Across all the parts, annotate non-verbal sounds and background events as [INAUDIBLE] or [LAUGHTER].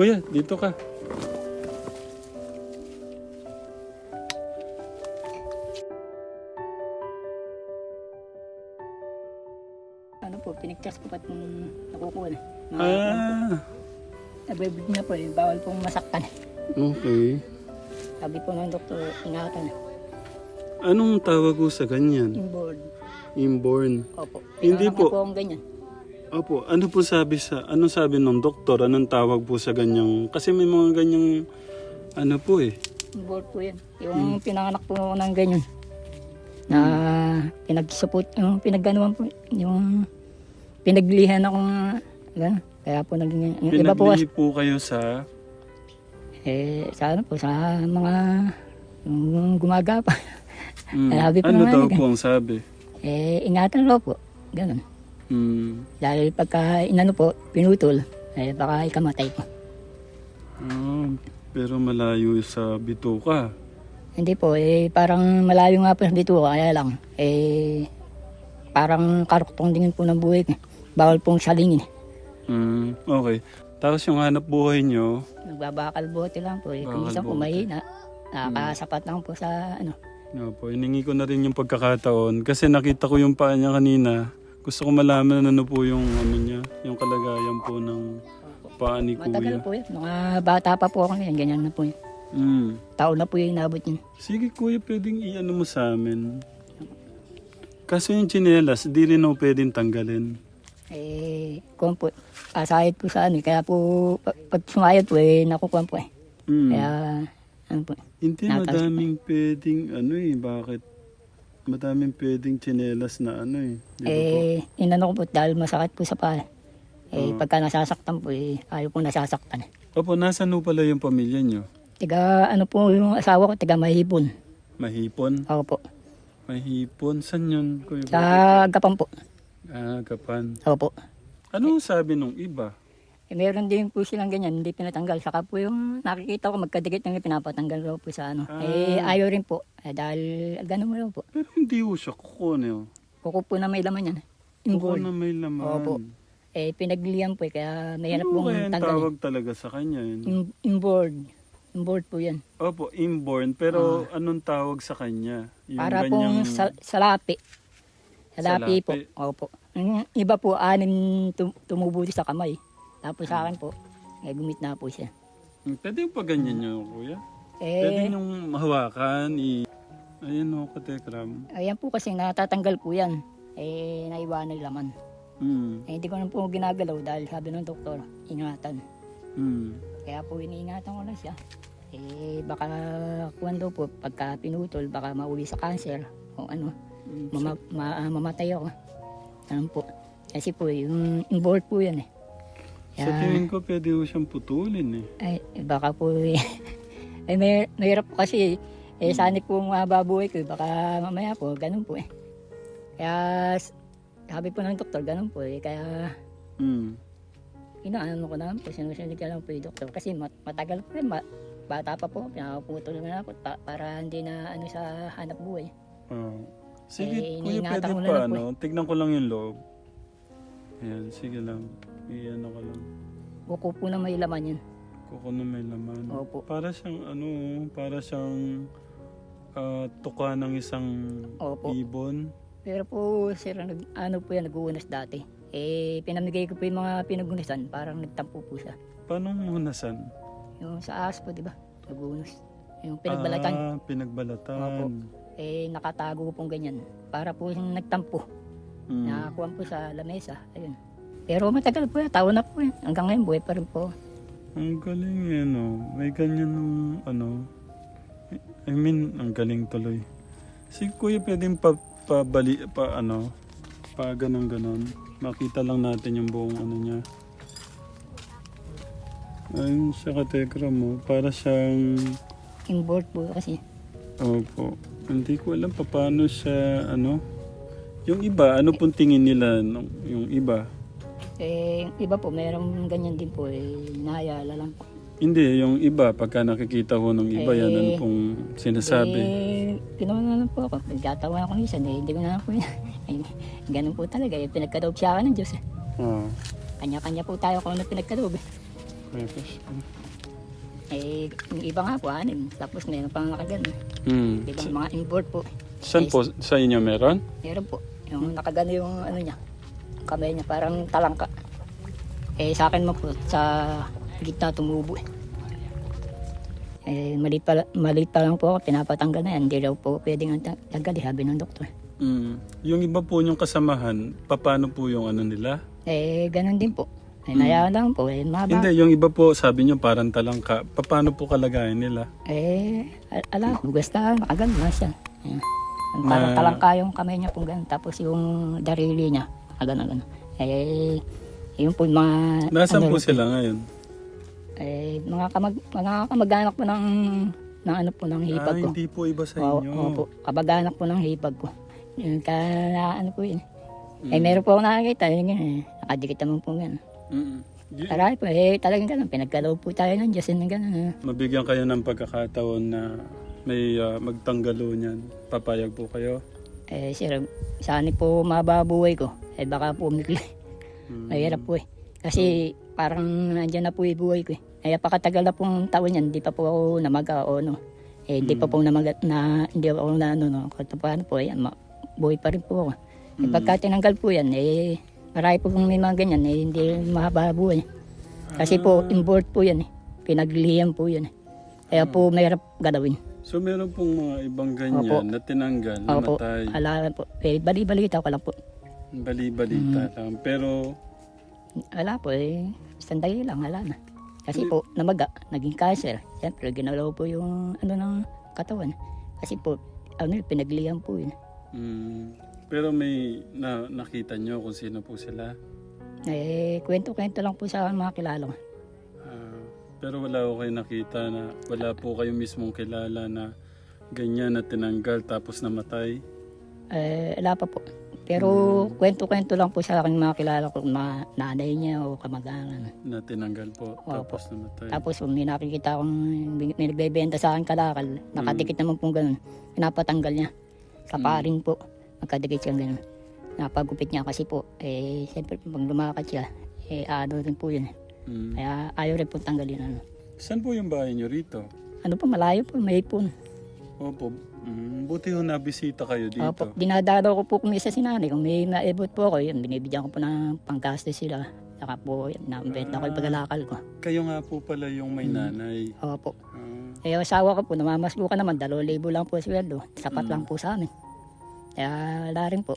Kuya, dito ka. Ano po, pinigtas ko pat nung nakukuha na. Mga Ah, Nabibig na po eh, bawal pong masaktan. okay. Sabi po ng doktor, ingatan. Anong tawag ko sa ganyan? Inboard. Inborn. Opo. Hindi po. po akong ganyan. Opo, ano po sabi sa, anong sabi ng doktor? Anong tawag po sa ganyang, kasi may mga ganyang, ano po eh. Inboard po yan. Yung Hmm. pinanganak po ng ganyan. Na pinag-support, yung pinagganuan po, yung pinaglihan akong gano'n. Kaya po naging, yung iba po Pinaglihi po kayo sa, eh, sa ano po, sa mga, yung gumagapa. mm, [LAUGHS] Sabi po ano naman, daw po ang sabi? eh, ingatan raw po. Ganun. Mm, Dahil pagka inano po, pinutol, eh baka ikamatay po. ah, pero malayo sa bituka. Hindi po, eh parang malayo nga po dito, kaya lang, eh parang karuktong din po ng buhay ko. Bawal pong salingin. Mm, okay. Tapos yung hanap buhay nyo, Nagbabakal bote lang po, eh kung Bakal isang po bote. mahina, nakakasapat lang po sa ano. no po, iningi ko na rin yung pagkakataon kasi nakita ko yung paa niya kanina. Gusto ko malaman ano po yung ano niya, yung kalagayan po ng paa ni Matagal kuya. po yun, mga bata pa po ako ngayon, ganyan na po yun. Mm. Taon na po yung inabot yun. Sige kuya, pwedeng i-ano mo sa amin. Kaso yung chinelas, di rin ako pwedeng tanggalin. Eh, kung po, asahit po sa ano, eh, kaya po, pag, pag sumayad po, eh, nakukuha po eh. Mm. Kaya, ano po, Hindi Natas- madaming pwedeng ano eh, bakit? Madaming pwedeng chinelas na ano eh. Di ba po? Eh, inano ko po dahil masakit po sa paa. Eh, Oo. pagka nasasaktan po, eh, ayaw po nasasaktan. Opo, nasan po pala yung pamilya nyo? Tiga, ano po yung asawa ko, tiga mahipon. Mahipon? Ako po. Mahipon? San yun? Kuya Sa? Gapan po. Ah, Gapan. Ako po. Ano sabi nung iba? Eh, meron din po silang ganyan, hindi pinatanggal. Saka po yung nakikita ko magkadikit ng pinapatanggal raw po sa ano. Ah. Eh, ayaw rin po. Eh, dahil ganun raw po. Pero hindi ko siya kuko niyo. Kuko po na may laman yan. Kuko na may laman. Opo. Eh, pinaglihan po eh, kaya may hanap Ano pong kaya ang tanggalin. tawag talaga sa kanya yun? In- Inboard. Inboard po yan. Opo, inborn. Pero anong tawag sa kanya? Yung Ah. Para ganyang- pong sa, salapi. Salapi, po. Salapi. Opo. Yung iba po, anim tum- tumubuti sa kamay. Tapos sa akin po, eh, gumit na po siya. Hmm, Pwede yung pag ganyan nyo, kuya? Pwede Eh, yung mahawakan, i... Ayan o, katekram. ayan po kasi natatanggal po yan. Eh, naiwanan yung laman. Hmm. Eh, hindi ko na po ginagalaw dahil sabi ng doktor, ingatan. Hmm. Kaya po iniingatan ko na siya. Eh, baka kuwan daw po, pagka pinutol, baka mauwi sa cancer o ano, Hmm. mama, ma- mamatay ako. Ano po. Kasi po, yung involved po yan eh. Sa tingin ko, pwede ko siyang putulin eh. Ay, eh, baka po eh. [LAUGHS] ay, may, mahirap po kasi eh. Eh, sanay po mababuhay ko. eh. Baka mamaya po, ganun po eh. Kaya, sabi po ng doktor, ganun po eh. Kaya, Hmm. inaano ko naman po, sinusunod ka lang po yung doktor. Kasi mat- matagal po eh, ma- bata pa po, pinaputol na ako ta- para hindi na ano sa hanap buhay. Ah. Sige, Eh, kuya, iniingatan pwede ko na pa, lang po ano? Tignan ko lang yung loob. Ayan, sige lang. Iyan ako lang. Buko po na may laman yan. Kuko na may laman. Opo. Para siyang, ano, para siyang ah, tuka ng isang Opo. ibon. Pero po, sir, nag, ano po yan, nag-uunas dati. Eh, pinamigay ko po yung mga pinagunasan, parang nagtampo po siya. Paano munasan? Yung sa ahas po, di ba? Nagunos. Yung pinagbalatan. Ah, pinagbalatan. Opo. Eh, nakatago pong ganyan. Para po yung nagtampo. Mm. Nakakuha po sa lamesa. Ayun. Pero matagal po yan. Taon na po yan. Hanggang ngayon, buhay pa rin po. Ang galing eh, no? May ganyan nung, ano, I mean, ang galing tuloy. Si Kuya pwedeng pa, pabali, pa, ano, pa ganun ganon. Makita lang natin yung buong ano niya. Ayun siya katekra mo. Para siyang, Inboard po kasi. opo. Hindi ko alam pa paano siya, ano. Yung iba, ano pong tingin nila, no? yung iba? Eh, iba po, mayroong ganyan din po. Eh, nahayala lang po. Hindi, yung iba, pagka nakikita ko ng iba, yan ano Eh, pong sinasabi. Eh, pinuha na lang po ako. Nagkatawa ako minsan. Eh, hindi ko na lang po yan. Eh, [LAUGHS] ganun po talaga. Eh, pinagkadoob siya ka ng Diyos. Eh. Ah. Kanya-kanya po tayo kung ano pinagkadoob. Eh. Po. Eh, yung iba nga po, anim. Tapos meron pang nakagano. Hmm. Ibang mga import po. Saan po? Sa inyo meron? Meron po. Yung nakagano yung ano niya. Kamay niya, parang talangka. Eh, sa akin mo po, sa gitna tumubo eh. Eh, maliit pa, maliit pa lang po ako, pinapatanggal na yan. Hindi daw po pwedeng tang- tanggal, eh, sabi ng doktor. Hmm. Yung iba po yung kasamahan, paano po yung ano nila? Eh, ganun din po. Eh, nayaan lang po, eh, maba. Hindi, yung iba po, sabi nyo parang talangka. Paano po kalagayan nila? Eh, al- ala, basta nakagano lang siya. Ang Parang Na- talangka yung kamay niya po ganun. Tapos yung darili niya, nakagano gano. Eh, yun po yung mga... Nasaan ano po sila ngayon? Eh, mga, kamag, mga kamag-anak po ng, ng ano po, ng hipag Ah, ko. hindi po iba sa inyo. oo po, kamag-anak po ng hipag ko. Yung ka, na, ano po yun. Mm. Eh, meron po ako nakakita, yun yun eh. Nakadikit naman po yan. Mm-mm. Marami po, eh, talagang ganun. Pinagkaloob po tayo ng Diyos, yun ganun. eh. Mabigyan kayo ng pagkakataon na may ah, magtanggalo niyan. Papayag po kayo. Eh, sir, saan po mababuhay ko? Eh, baka po [LAUGHS] umikli. Mm. Mahirap po eh. Kasi parang nandyan na po yung buhay ko eh. Kaya pakatagal na pong taon yan, hindi pa po ako namaga o ano. Eh, hindi pa po namaga, na, hindi ako na ano, no. Paano po, yan, ma, buhay pa rin po ako. Eh, Mm. pagka tinanggal po yan, eh, marami po pong may mga ganyan, eh, hindi mahaba buhay. Kasi po, import po yan eh. Pinaglihan po yan eh. Kaya po, mahirap galawin. So meron pong mga ibang ganyan Opo. na tinanggal, Opo, namatay, ala po. Eh, bali-balita ko lang po. bali-balita Mm. lang. Pero Wala po eh. Sandali lang, wala na. Kasi po, namaga, naging cancer. Siyempre, ginalaw po yung ano ng katawan. Kasi po, ano yun, pinaglihan po yun. mm, pero may na, nakita nyo kung sino po sila. Eh, kwento-kwento lang po sa mga kilala ko. Pero wala ko kayo nakita na wala po kayo mismong kilala na ganyan na tinanggal tapos namatay. Eh, wala pa po. Pero kwento-kwento lang po sa akin mga kilala ko, mga nanay niya o kamag-anak. Na tinanggal po tapos namatay. Tapos kung may nakikita akong may nagbebenta sa akin kalakal, nakadikit naman pong ganun. Pinapatanggal niya. Sa paring po, magkadikit siyang ganun. Napagupit niya kasi po, eh, siyempre pag lumakad siya, eh, ano rin po yun. Mm. Kaya ayaw rin po tanggalin. Ano, Saan po yung bahay nyo rito? ano po, malayo po, may ipon. Opo, mm, buti ho nabisita kayo dito. Opo, dinadalaw ko po kung isa si nanay. Kung may maibot po ako, yun, binibigyan ko po ng panggastos sila. Saka po, nabenta ko yung paglalakal ko. Kayo nga po pala yung may nanay. Opo. Ah, Eh, asawa ko po, namamaslukan naman, dalawa libo lang po sweldo. Sapat Mm. lang po sa amin. Kaya wala rin po.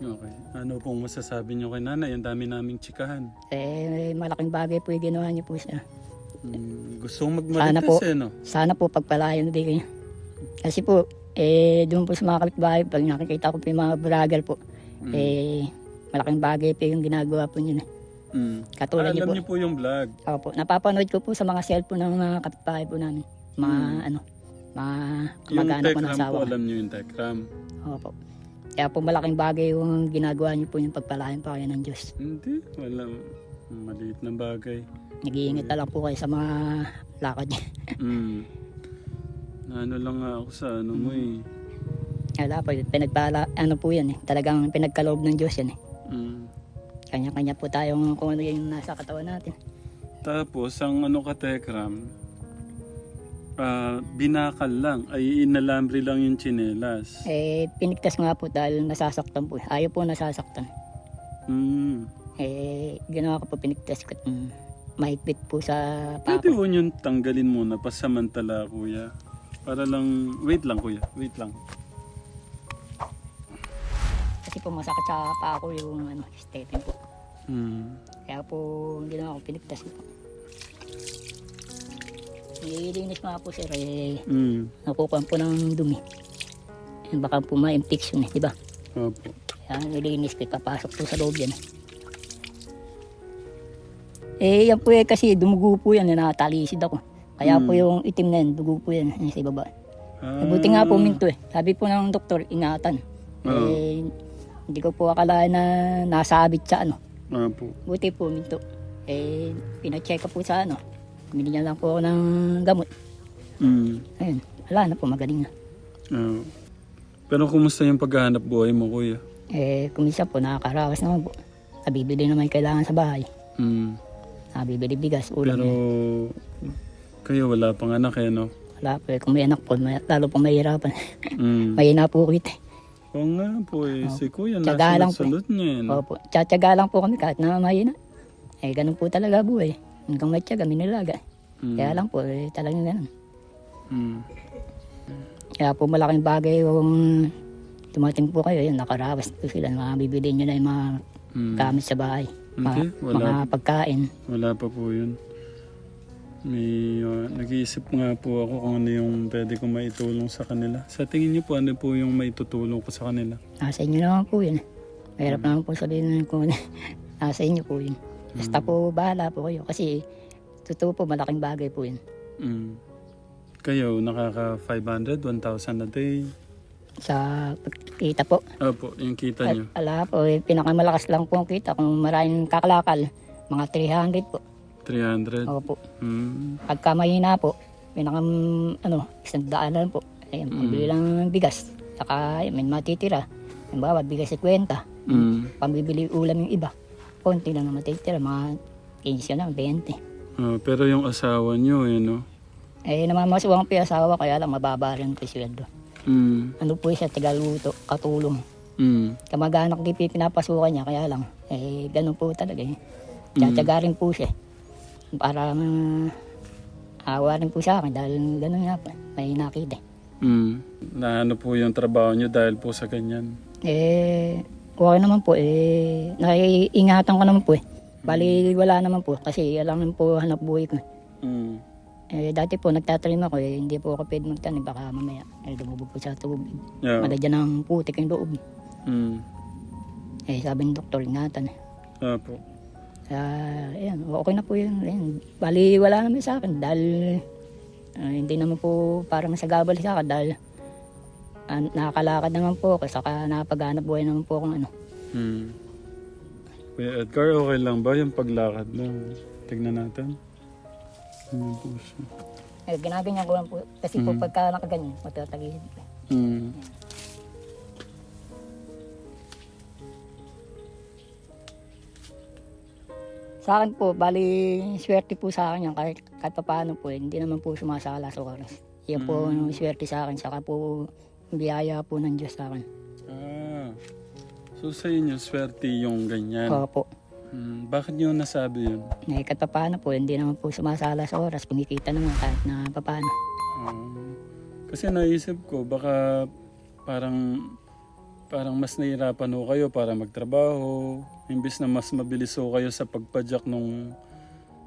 Okay. Ano pong masasabi nyo kay nanay? Ang dami naming chikahan. Eh, malaking bagay po yung ginawa niyo po siya. Mm, gusto kong Sana po. magmalitas eh, no? Sana po pagpalayan din kayo. Kasi po, eh, doon po sa mga kapitbahay, pag nakikita ko po yung mga vlogger po, Mm. eh, malaking bagay po yung ginagawa po niyo. Mm. Katulad niyo alam po. niyo po yung vlog. Ako po, napapanood ko po sa mga cellphone ng mga kapitbahay po namin. Mga Mm. ano, mga Yung kamag-anak ko ng Tekram asawa po, ko. alam niyo yung Tekram. Opo. Kaya po malaking bagay yung ginagawa niyo po yung pagpalayan pa kayo ng Diyos. Hindi, wala. Maliit na bagay. Nag-iingat na lang po kayo sa mga lakad niya. [LAUGHS] Mm. Ano lang nga ako sa ano mo eh. Wala po, pinagpala, ano po yan eh. Talagang pinagkaloob ng Diyos yan eh. Mm. Kanya-kanya po tayong kung ano yung nasa katawan natin. Tapos, ang ano ka Tekram, ah, binakal lang. Ay, inalambre lang yung chinelas. Eh, pinigtas nga po dahil nasasaktan po. Ayaw po nasasaktan. Mm. Eh, ginawa ko po pinigtas ko. Mm, mahigpit po sa Pwede pako. mo yun tanggalin muna pasamantala, kuya. Para lang, wait lang kuya, wait lang. Kasi po masakit sa pako yung ano, stepping po. Mm. Kaya po ginawa ko pinigtas ko po. Nililinis nga po sir eh, Mm. nakukuha po ng dumi. Eh, baka po ma-infection eh, di ba? Opo. Kaya nililinis ko, papasok po sa loob yan. Eh, yan po eh, kasi dumugo po yan, nakatalisid ako. Kaya po Hmm. yung itim na yan, dugo po yan, eh, sa ibaba. Ah, Buti nga po minto eh. Sabi po ng doktor, ingatan. Oo. Eh, hindi ko po akalain na nasabit sa ano. Opo. Buti po minto. Eh, pinacheck po sa ano. Binigyan lang po ako ng gamot. Mm. Ayun, wala na po, magaling na. Oo. Pero kumusta yung paghahanap buhay mo, kuya? Eh, kumisa po, nakakarawas naman po. Nabibili naman yung kailangan sa bahay. Mm. Nabibili bigas, ulam. Pero kayo wala pang anak eh, no? Wala po eh. Kung may anak po, may, lalo po mahirapan. Mm. [LAUGHS] Mahina po kita. Oo nga po eh, si kuya Tiyaga lang po. nasunod-sunod niya eh. no? Opo. Tsatsaga lang po kami kahit na mahina. Eh, ganun po talaga buhay. Hanggang may tiyaga, minilaga. Mm. Kaya lang po, eh, talagang ganun. Mm. Kaya po malaking bagay kung tumating po kayo, yun, nakarawas po sila. Mga bibili nyo na yung mga Mm. gamit sa bahay. Hindi, Mga, mga wala, pagkain. wala pa po yun. May, uh, nag-iisip nga po ako kung ano yung pwede kong maitulong sa kanila. Sa tingin niyo po, ano po yung maitutulong ko sa kanila? Nasa inyo naman po yun. Mahirap naman po sabihin kung nasa inyo po yun. Basta po bahala po kayo kasi totoo po malaking bagay po yun. Mm. Kayo, nakaka 500, 1,000 a day. Sa pagkita po. Opo, yung kita niyo. Al- ala po, eh, pinakamalakas lang po ang kita. Kung maraming kakalakal, mga 300 po. 300. Opo. Mm. Pagka mahina po, pinakam, ano, isang daan lang po. Ayun, pambili lang ng bigas. Saka, may matitira. Yung bawat bigas 50. Mm. Pambibili ulam yung iba. Konti lang na matitira, mga 15 na, 20. Ah, pero yung asawa niyo, eh, no? Eh, namamasuwang po yung asawa, kaya lang mababa rin po yung sweldo. Mm. Ano po siya, tagaluto, katulong. Mm. Kamag-anak di pi- pinapasukan niya, kaya lang, eh, ganun po talaga eh. Tsatsaga rin po siya. Para uh, awa rin po sa akin dahil ganun nga po, may nakita. eh. Mm. Na ano po yung trabaho niyo dahil po sa ganyan? Eh, okay naman po, eh, naiingatan ko naman po eh. Bali, wala naman po, kasi alam naman po hanap buhay ko. Mm. Eh, dati po, nagtatanim ako eh, hindi po ako pwede magtanim, baka mamaya, eh, lumubog po sa tubig. Yeah. Madadyan ng putik yung loob. Mm. Eh, sabi ng doktor, ingatan. Opo. Kaya, ayan, okay na po yun. Ayan. Bali, wala naman sa akin dahil ah, hindi naman po para masagabal sa akin dahil ah, nakakalakad naman po ako saka nakapaghanap buhay naman po akong ano. Mm. Kuya Edgar, okay lang ba yung paglakad mo? Tignan natin. Ano po siya? Eh, ginaganyan ko lang po kasi po pagka nakaganyan, matatagilid po. Mm. Sa akin po, bali, swerte po sa akin yan kahit, kahit pa paano po, hindi naman po sumasala sa oras. Yan po yung swerte sa akin, saka po biyaya po ng Diyos sa akin. Ah. So sa inyo, swerte yung ganyan. Opo. Mm. Bakit niyo nasabi yun? Eh, kahit pa paano po, hindi naman po sumasala sa oras, kumikita naman kahit na pa paano. Ah. kasi naisip ko, baka parang parang mas nahihirapan ho kayo para magtrabaho. Imbis na mas mabilis ho kayo sa pagpadyak nung,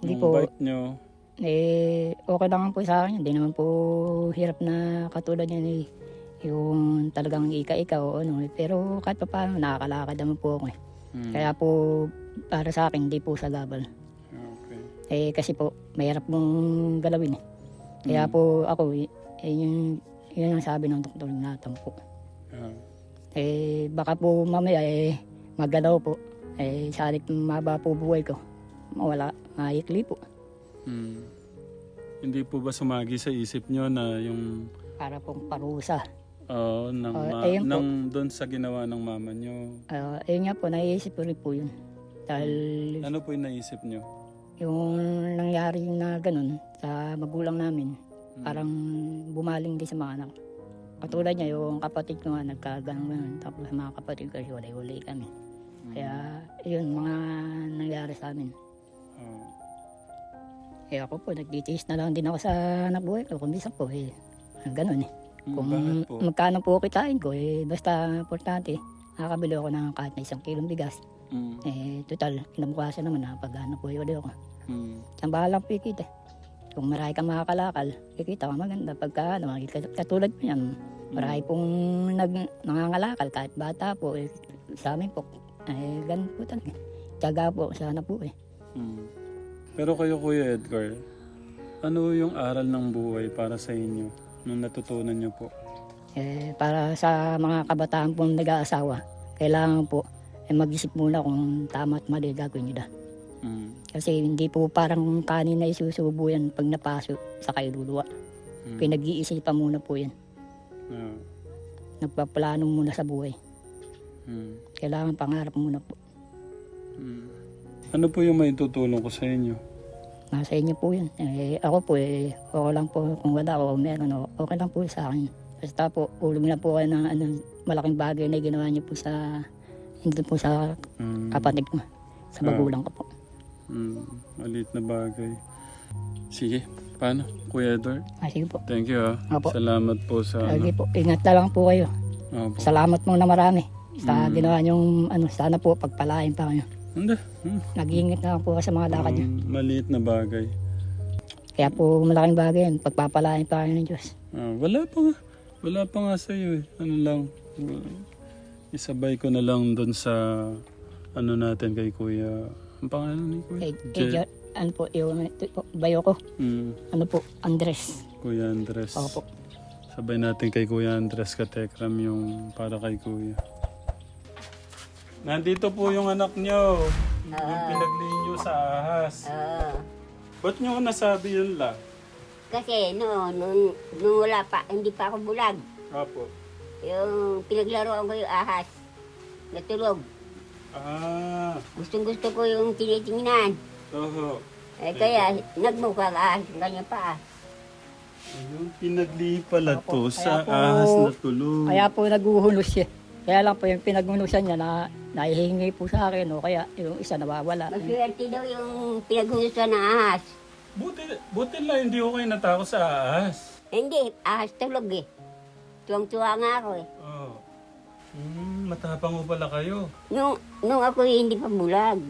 Hindi nung po. bike nyo. Eh, okay lang po sa akin. Hindi naman po hirap na katulad yan eh. Yung talagang ika-ikaw o ano. Pero kahit pa paano, nakakalakad naman po ako eh. Mm. Kaya po, para sa akin, hindi po sa gabal. Okay. Eh, kasi po, mahirap mong galawin eh. Kaya po ako, eh, yun, yun ang sabi ng doktor Nathan po. Ah. Eh, baka po mamaya eh, magalaw po. Eh, sa halip maba po buhay ko. Mawala, maikli po. Mm. Hindi po ba sumagi sa isip nyo na yung Para pong parusa. Uh, ng, Ah, ma- ayun po. ng doon sa ginawa ng mama nyo? Uh, ayun nga po, naiisip ko rin po yun. Dahil Ano po yung naisip nyo? yung nangyari na ganun sa magulang namin, parang bumaling din sa mga anak. Katulad niya, yung kapatid ko nga nagkaganon ganun. Tapos mga kapatid ko, walay-walay kami. Kaya, yun, mga nangyari sa amin. Ah. Eh ako po, nagtitiis na lang din ako sa nabuhay ko. Kung bisa po, eh, ganun eh. Mm, Kung bakit po? magkano po kitain ko, eh, basta importante, nakakabili ako ng kahit na isang kilong bigas. Mm, Eh, total, kinabukasan naman, nakapagano po ulit ako. mm, Saan bahala po ikita. Kung marami kang makakalakal, kikita ka maganda. Pagka ano, kat- katulad mo yan, marami pong nag, nangangalakal kahit bata po. Eh, sa amin po, eh, ganun po talaga. Tiyaga po, sana po eh. mm. Pero kayo Kuya Edgar, ano yung aral ng buhay para sa inyo nung natutunan nyo po? Eh, para sa mga kabataan pong nag-aasawa, kailangan po eh, mag-isip muna kung tama at mali gagawin nila. Mm, Kasi hindi po parang kanin na isusubo yan pag napaso sa kailuluwa. mm, Pinag-iisipan muna po yan. ah, Nagpaplano muna sa buhay. mm, Kailangan pangarap muna po. mm. Ano po yung maitutulong ko sa inyo? Nasa inyo po yun. Eh, ako po, eh, okay lang po kung wala o meron, o- okay lang po sa akin. Basta po, ulong lang po kayo ng ano, malaking bagay na ginawa niyo po sa, hindi po sa Mm, kapatid ko, sa magulang ko po. mm, maliit na bagay. Sige, paano? Kuya Edward? Ah, sige po. Thank you ah. Opo. Salamat po sa ano. Lagi po, ingat na lang po kayo. Opo. Salamat mo na marami sa Mm. ginawa niyong ano, sana po pagpalain pa kayo. Hindi. Hmm. Nag-iingat na lang po sa mga lakad niyo. Mm, maliit na bagay. Kaya po malaking bagay yan, pagpapalain pa kayo ng Diyos. Ah, wala pa nga. Wala pa nga sa'yo eh. Ano lang. Isabay ko na lang doon sa ano natin kay Kuya. Ang pangalan ni Kuya? Eh, eh, Je- ano po, yung bayo ko, Mm, ano po, Andres. Kuya Andres. Ako po. Sabay natin kay Kuya Andres Katekram yung para kay Kuya. Nandito po yung anak nyo. Yung pinagli nyo sa ahas. Oo. Ba't nyo nasabi yun la? Kasi no, nung, nung wala pa, hindi pa ako bulag. Apo. Yung pinaglaruan ko yung ahas. Natulog. Ah, Gustong gusto ko yung tinitingnan. oho. Eh kaya nagmukha ang ahas ng kanya pa. Ayun, pinagli pala Opo, to sa kaya po- ahas na tulog. Kaya po naguhunos siya. Kaya lang po yung pinaghunusan niya na nahihingi po sa akin o kaya yung isa nawawala. Maswerte daw yung pinaghunusan ng ahas. Buti, buti lang hindi ko kayo natakot sa ahas. Hindi, ahas tulog eh. Tuwang-tuwa nga ako eh. Oh. Hmm, matapang mo pala kayo. Nung, nung ako eh, hindi pa bulag.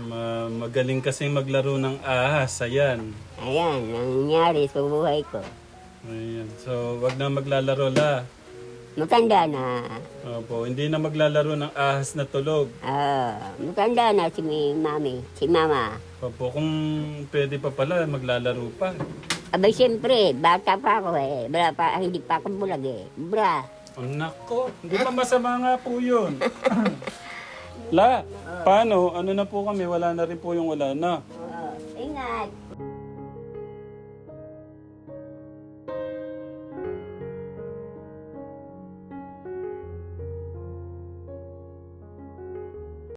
Ma magaling kasi maglaro ng ahas. Ayan. Ayan, nangyari sa buhay ko. Ayan. So, wag na maglalaro la. Matanda na. Opo, hindi na maglalaro ng ahas na tulog. Ah, matanda na si mi- mami, si mama. Opo, kung pwede pa pala, maglalaro pa. Abay, siyempre, bata pa ako eh. Bra pa, hindi pa ako bulag eh. Bra. Oh, nako, hindi pa masama nga po yun. [LAUGHS] La, paano? Ano na po kami? Wala na rin po yung wala na.